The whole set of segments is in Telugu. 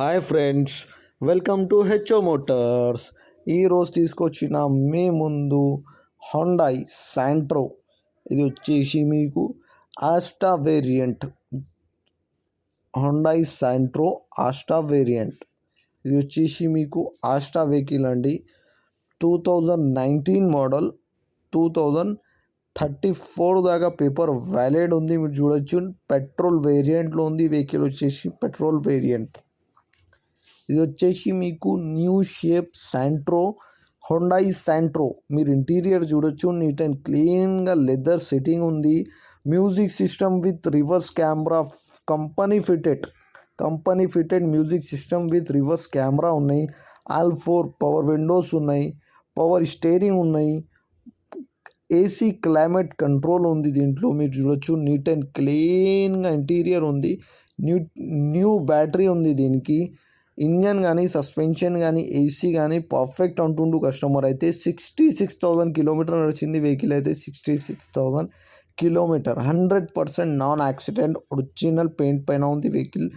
Hi friends welcome to HO Motors ఈరోజు తీసుకొచ్చిన మీ ముందు హొండాయ్ శాంట్రో ఇది వచ్చేసి మీకు Asta variant Hyundai Santro Asta variant ఇది వచ్చేసి మీకు ఆస్టా వెహికల్ అండి. Two thousand nineteen model two thousand thirty four దాకా పేపర్ వ్యాలిడ్ ఉంది. మీరు చూడొచ్చు పెట్రోల్ వేరియంట్లో ఉంది. వెహికల్ వచ్చేసి పెట్రోల్ వేరియంట్ ఇది వచ్చేసి మీకు new shape Santro Hyundai Santro మీరు ఇంటీరియర్ చూడొచ్చు నీట్ అండ్ క్లీన్గా లెదర్ సెట్టింగ్ ఉంది. Music system with reverse camera company fitted company fitted music system with reverse camera ఉన్నాయి. ఆల్ ఫోర్ పవర్ విండోస్ ఉన్నాయి. పవర్ స్టేరింగ్ ఉన్నాయి. ఏసీ క్లైమేట్ కంట్రోల్ ఉంది దీంట్లో. మీరు చూడొచ్చు నీట్ అండ్ క్లీన్గా ఇంటీరియర్ ఉంది. న్యూ న్యూ బ్యాటరీ ఉంది దీనికి. ఇంజన్ కానీ సస్పెన్షన్ కానీ ఏసీ కానీ పర్ఫెక్ట్ అంటుండు కస్టమర్ అయితే సిక్స్టీ సిక్స్ థౌజండ్ కిలోమీటర్ నడిచింది వెహికల్ అయితే sixty six thousand kilometer. Hundred percent non accident original paint పైన ఉంది vehicle.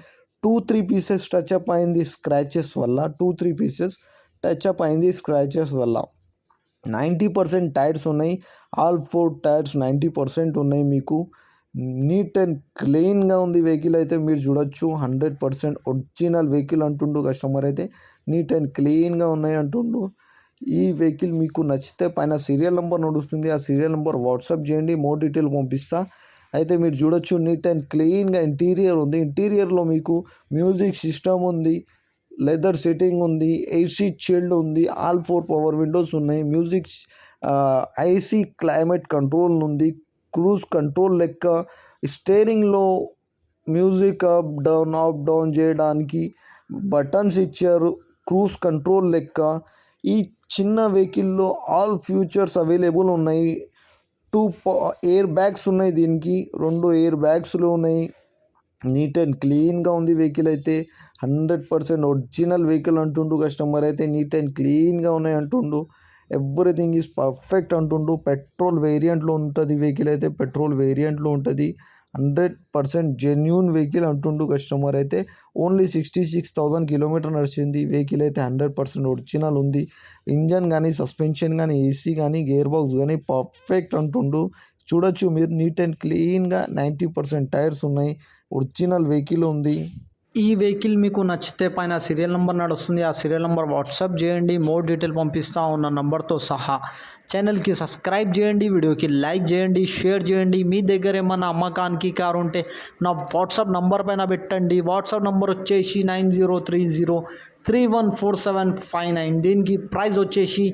Two three pieces touch up అయింది స్క్రాచెస్ వల్ల. Two three pieces touch up అయింది స్క్రాచెస్ వల్ల. నైంటీ పర్సెంట్ టైర్స్ ఉన్నాయి. All four tyres ninety percent ఉన్నాయి మీకు. నీట్ అండ్ క్లీన్గా ఉంది వెహికల్ అయితే మీరు చూడొచ్చు. హండ్రెడ్ పర్సెంట్ ఒరిజినల్ వెహికల్ అంటుండు కస్టమర్ అయితే. నీట్ అండ్ క్లీన్గా ఉన్నాయి అంటుండు. ఈ వెహికల్ మీకు నచ్చితే పైన సీరియల్ నెంబర్ నడుస్తుంది. ఆ సీరియల్ నెంబర్ వాట్సాప్ చేయండి మోర్ డీటెయిల్ పంపిస్తా. అయితే మీరు చూడొచ్చు నీట్ అండ్ క్లీన్గా ఇంటీరియర్ ఉంది. ఇంటీరియర్లో మీకు మ్యూజిక్ సిస్టమ్ ఉంది లెదర్ సెట్టింగ్ ఉంది ఏసీ చిల్డ్ ఉంది ఆల్ ఫోర్ పవర్ విండోస్ ఉన్నాయి. మ్యూజిక్ ఐసీ క్లైమేట్ కంట్రోల్ ఉంది. క్రూజ్ కంట్రోల్ లెక్క స్టేరింగ్లో music up down up down చేయడానికి బటన్స్ ఇచ్చారు క్రూజ్ కంట్రోల్ లెక్క. ఈ చిన్న వెహికల్లో ఆల్ ఫ్యూచర్స్ అవైలబుల్ ఉన్నాయి. టూ ఎయిర్ బ్యాగ్స్ ఉన్నాయి దీనికి. రెండు ఎయిర్ బ్యాగ్స్లు ఉన్నాయి. నీట్ అండ్ క్లీన్గా ఉంది వెహికల్ అయితే. హండ్రెడ్ పర్సెంట్ ఒరిజినల్ వెహికల్ అంటుండు కస్టమర్ అయితే నీట్ అండ్ క్లీన్గా ఉన్నాయి అంటుండు. ఎవ్రీథింగ్ ఈజ్ పర్ఫెక్ట్ అంటుండు. పెట్రోల్ వేరియంట్లో ఉంటుంది వెహికల్ అయితే పెట్రోల్ వేరియంట్లో ఉంటుంది. హండ్రెడ్ పర్సెంట్ జెన్యున్ వెహికల్ అంటుండు కస్టమర్ అయితే. Only sixty six thousand kilometer నడిచింది వెహికల్ అయితే హండ్రెడ్ పర్సెంట్ ఒరిజినల్ ఉంది. ఇంజన్ కానీ సస్పెన్షన్ కానీ ఏసీ కానీ గేర్ బాక్స్ కానీ పర్ఫెక్ట్ అంటుండు. చూడొచ్చు మీరు నీట్ అండ్ క్లీన్గా నైంటీ పర్సెంట్ టైర్స్ ఉన్నాయి. ఒరిజినల్ వెహికల్ ఉంది. ఈ వెహికల్ మీకు నచ్చితే పైన సీరియల్ నెంబర్ నడుస్తుంది. ఆ సీరియల్ నెంబర్ వాట్సాప్ చేయండి. మోర్ డీటెయిల్ పంపిస్తా ఉన్న నెంబర్తో సహా ఛానల్కి సబ్స్క్రైబ్ చేయండి. వీడియోకి లైక్ చేయండి. షేర్ చేయండి. మీ దగ్గర ఏమన్నా అమ్మకానికి కారు ఉంటే నా వాట్సాప్ నంబర్ పైన పెట్టండి. వాట్సాప్ నంబర్ వచ్చేసి nine zero three zero three one four seven five nine. దీనికి ప్రైస్ వచ్చేసి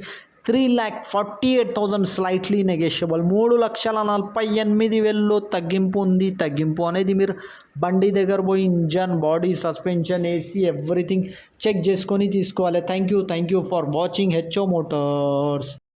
three lakh forty eight thousand slightly negotiable మూడు లక్షల నలభై ఎనిమిది వేలలో తగ్గింపు ఉంది. తగ్గింపు అనేది మీరు బండి దగ్గర పోయి engine body suspension AC everything check చేసుకొని తీసుకోవాలి. Thank you thank you for watching H O motors.